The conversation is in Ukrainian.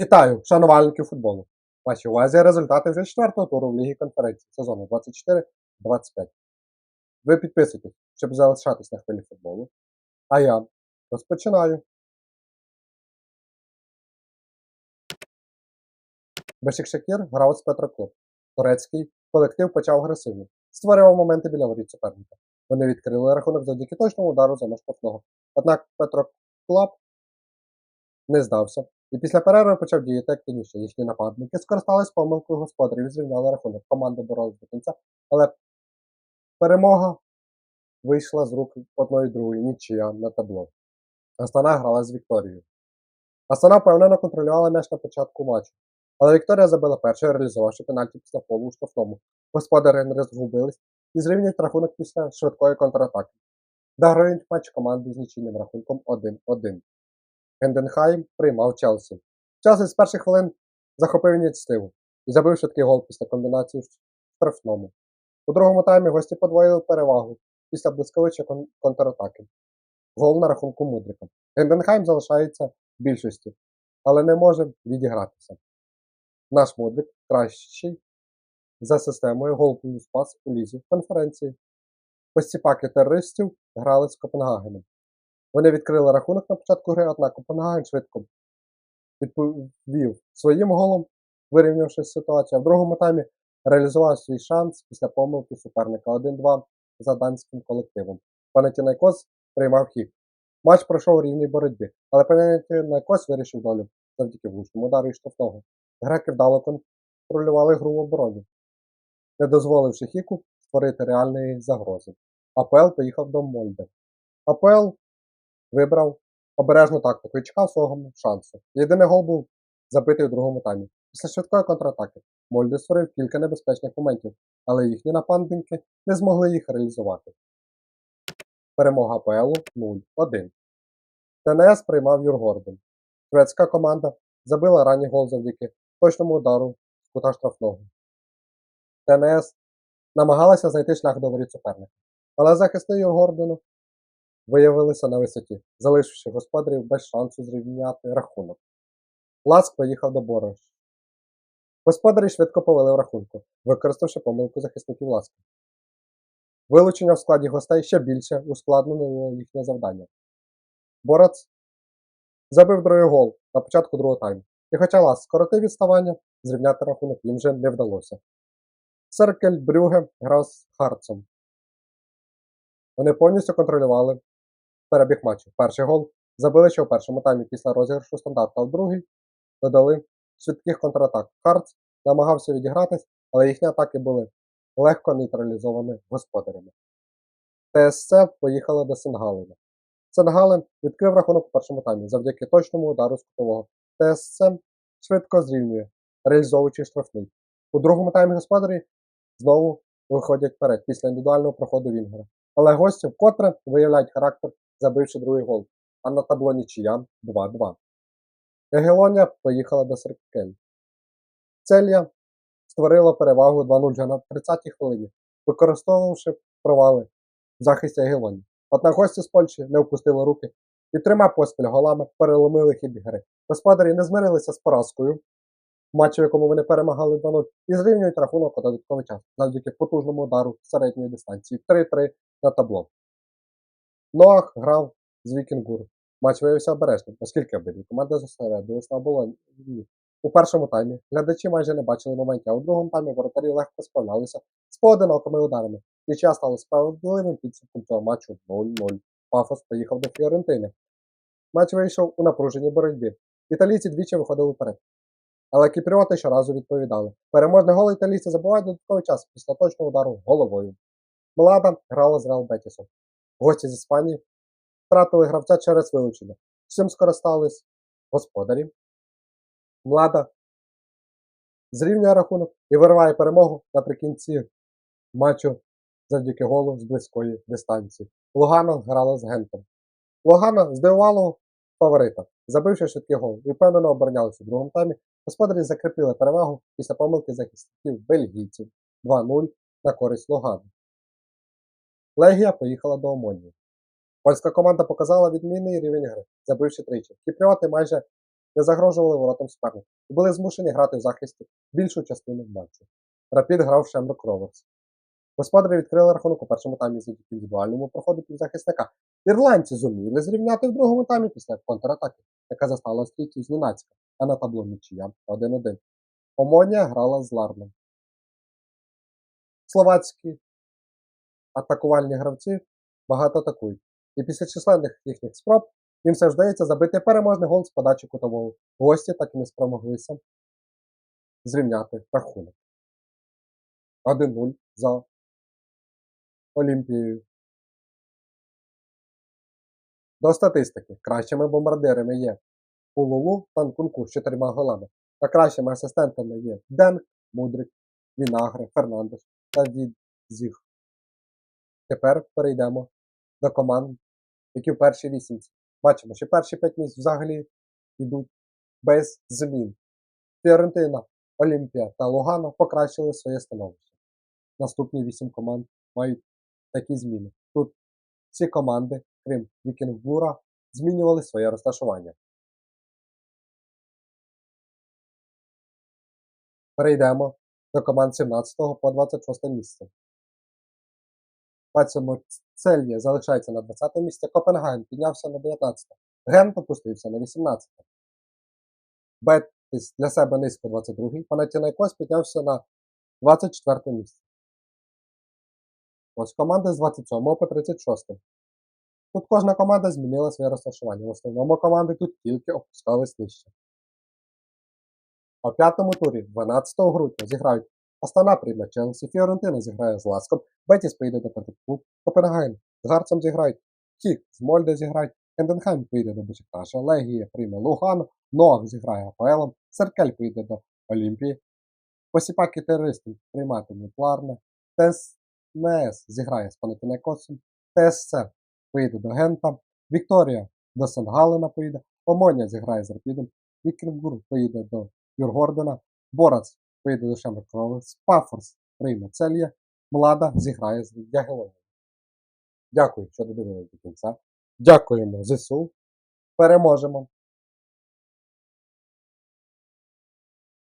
Вітаю, шанувальники футболу. Вашій увазі результати вже четвертого туру в Лігі конференції сезону 24-25. Ви підписуйтесь, щоб залишатись на хвилі футболу. А я розпочинаю. Бешикшакір грав з Петроклуб. Турецький колектив почав агресивно. Створював моменти біля воріт суперника. Вони відкрили рахунок завдяки точному удару за штрафного. Однак Петроклаб не здався і після перерви почав діяти активніше. Їхні нападники скористались помилкою господарів і зрівняли рахунок. Команди боролись до кінця, але перемога вийшла з рук одної другої, нічия на табло. Астана грала з Вікторією. Астана впевнено контролювала м'яч на початку матчу. Але Вікторія забила перший, реалізувавши пенальті після полу у штрафному. Господарі не розгубились і зрівнюють рахунок після швидкої контратаки. Дограють матч команди з нічийним рахунком 1-1. Генденхайм приймав Челсі. Челсі з перших хвилин захопив ініціативу і забив швидкий гол після комбінації в штрафному. У другому таймі гості подвоїли перевагу після блискавичої кон- контратаки. Гол на рахунку Мудрика. Генденхайм залишається в більшості, але не може відігратися. Наш Мудрик кращий за системою гол плюс пас у лізі конференції. Посіпаки терористів грали з Копенгагеном. Вони відкрили рахунок на початку гри, однак Копенгаген швидко відповів своїм голом, вирівнявши ситуацію. А в другому таймі реалізував свій шанс після помилки суперника 1-2 за данським колективом. Панатінайкос приймав хід. Матч пройшов у рівній боротьбі, але Панатінайкос вирішив долю завдяки влучному удару і штрафного. Греки вдало контролювали гру в обороні, не дозволивши Хіку створити реальної загрози. АПЛ поїхав до Мольде. АПЛ вибрав обережну тактику і чекав свого шансу. Єдиний гол був забитий у другому таймі. Після швидкої контратаки Мольде створив кілька небезпечних моментів, але їхні нападники не змогли їх реалізувати. Перемога АПЛу 0-1. ТНС приймав Юргорден. Шведська команда забила ранній гол завдяки точному удару з кута штрафного. ТНС намагалася знайти шлях до воріт суперника, але захисти Юргордену виявилися на висоті, залишивши господарів без шансу зрівняти рахунок. Ласк поїхав до Борош. Господарі швидко повели в рахунку, використавши помилку захисників Ласки. Вилучення в складі гостей ще більше ускладнило їхнє завдання. Борець забив другий гол на початку другого тайму. І хоча Лас скоротив відставання, зрівняти рахунок їм вже не вдалося. Серкель Брюге грав з Харцем. Вони повністю контролювали перебіг матчу. Перший гол забили ще у першому таймі після розіграшу стандарта, а в другий додали швидких контратак. Харц намагався відігратись, але їхні атаки були легко нейтралізовані господарями. ТСЦ поїхала до Сенгалена. Сенгален відкрив рахунок у першому таймі завдяки точному удару з кутового. ТСЦ швидко зрівнює, реалізовуючи штрафний. У другому таймі господарі знову виходять вперед після індивідуального проходу Вінгера. Але гості вкотре виявляють характер, забивши другий гол. А на табло нічия 2-2. Егелонія поїхала до Серкель. Целья створила перевагу 2-0 вже на 30-й хвилині, використовувавши провали в захисті Егелонії. Однак гості з Польщі не опустили руки і трьома поспіль голами переломили хід гри. Господарі не змирилися з поразкою, матчі, в якому вони перемагали 2-0, і зрівнюють рахунок у додатковий час завдяки потужному удару середньої дистанції 3-3 на табло. Ноах грав з Вікінгур. Матч виявився обережним, оскільки обидві команди зосередились на обороні. У першому таймі глядачі майже не бачили моментів, а у другому таймі воротарі легко справлялися з поодинокими ударами. Нічия стала справедливим підсумком цього матчу 0-0. Пафос поїхав до Фіорентини. Матч вийшов у напруженій боротьбі. Італійці двічі виходили вперед. Але кіпріоти щоразу відповідали. Переможний гол італійці забувають додатковий час після точного удару головою. Млада грала з Реал Бетісом. Гості з Іспанії втратили гравця через вилучення. Цим скористались господарі. Млада зрівнює рахунок і вириває перемогу наприкінці матчу завдяки голу з близької дистанції. Лугана грала з Гентом. Лугана здивувала фаворита, забивши швидкий гол, і впевнено оборонялися в другому таймі. Господарі закріпили перевагу після помилки захисників бельгійців 2-0 на користь Лугана. Легія поїхала до Омонії. Польська команда показала відмінний рівень гри, забивши тричі. Кіпріоти майже не загрожували воротам суперника і були змушені грати в захисті більшу частину матчу. Рапід грав Шемрок Роверс. Господарі відкрили рахунок у першому таймі завдяки індивідуальному проходу півзахисника. Ірландці зуміли зрівняти в другому таймі після контратаки, яка застала австрійців зненацька, а на табло нічия 1-1. Омонія грала з Ларном. Словацькі атакувальні гравці багато атакують. І після численних їхніх спроб їм все вдається забити переможний гол з подачі кутового. Гості так і не спромоглися зрівняти рахунок. 1-0 за Олімпією. До статистики. Кращими бомбардирами є Пулулу та Нкунку з чотирма голами. Та кращими асистентами є Денк, Мудрик, Вінагре, Фернандеш та Відзіг. Тепер перейдемо до команд, які в першій вісімці. Бачимо, що перші п'ять місць взагалі йдуть без змін. Фіорентина, Олімпія та Лугано покращили своє становище. Наступні вісім команд мають такі зміни. Тут всі команди, крім Вікінгбура, змінювали своє розташування. Перейдемо до команд 17 по 26 місце. Бачимо, Цельє залишається на 20 місці, Копенгаген піднявся на 19. Гент опустився на 18. Бетіс для себе низько 22-й. Панатінайкос піднявся на 24 місце. Ось команди з 27 по 36. Тут кожна команда змінила своє розташування. В основному команди тут тільки опускались нижче. У п'ятому турі 12 грудня зіграють Астана прийме Челсі, Фіорентина зіграє з Ласком, Бетіс поїде до Петербург, Копенгаген з Гарцем зіграють, Хік з Мольде зіграють, Хенденхайм поїде до Бешикташа, Легія прийме Лугану, Ноах зіграє АПЛом, Серкель поїде до Олімпії, Посіпаки терористи прийматимуть Ларне, Тес МС зіграє з Панатінайкосом, ТСЦ поїде до Гента, Вікторія до Сен-Галена поїде, Омоня зіграє з Рапідом, Вікінгбург поїде до Юргордена, Борац поїде до Шемеркрови, Пафорс, прийме Цельє, Млада зіграє з Ягелоною. Дякую, що додивились до кінця. Дякуємо ЗСУ. Переможемо!